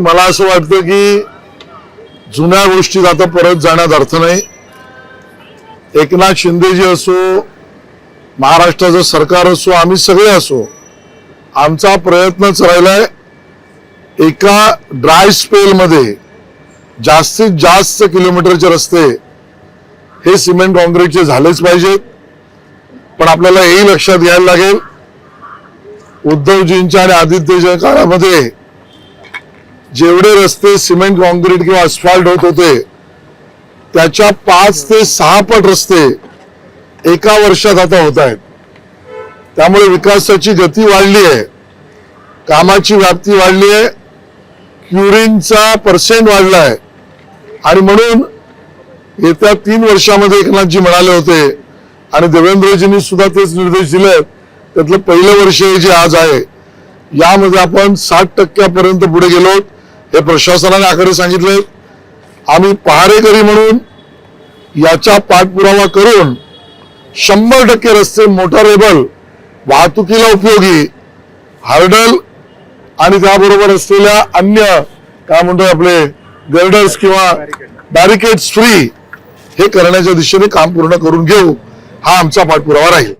मला असं वाटतं की जुन्या गोष्टीत आता परत जाण्यात अर्थ नाही. एकनाथ शिंदेजी असो महाराष्ट्राचं सरकार असो आम्ही सगळे असो आमचा प्रयत्नच राहिलाय एका ड्राय स्पेल मध्ये जास्तीत जास्त किलोमीटरचे रस्ते हे सिमेंट कॉन्क्रीटचे झालेच पाहिजेत. पण आपल्याला हेही लक्षात घ्यायला लागेल उद्धवजींच्या आणि आदित्यच्या काळामध्ये जेवढे रस्ते सिमेंट कॉन्क्रीट किंवा अस्फाल्ट होत होते त्याच्या पाच ते सहा पट रस्ते एका वर्षात आता होत आहेत. त्यामुळे विकासाची गती वाढली आहे. कामाची व्याप्ती वाढली आहे. क्युरिंगचा पर्सेंट वाढला आहे. आणि म्हणून येत्या तीन वर्षामध्ये एकनाथजी म्हणाले होते आणि देवेंद्रजींनी सुद्धा तेच निर्देश दिले त्यातलं पहिलं वर्ष जे आज आहे यामध्ये आपण साठ टक्क्यापर्यंत पुढे गेलो हे प्रशासनाने आकडे सांगितले. आम्ही पहारेकरी म्हणून याचा पाठपुरावा करून शंभर टक्के रस्ते मोटारेबल वाहतुकीला उपयोगी हार्डल आणि त्याबरोबर असलेल्या अन्य काय म्हणतो आपले गर्डर्स किंवा बॅरिकेड्स फ्री हे करण्याच्या दिशेने काम पूर्ण करून घेऊ. हा आमचा पाठपुरावा राहील.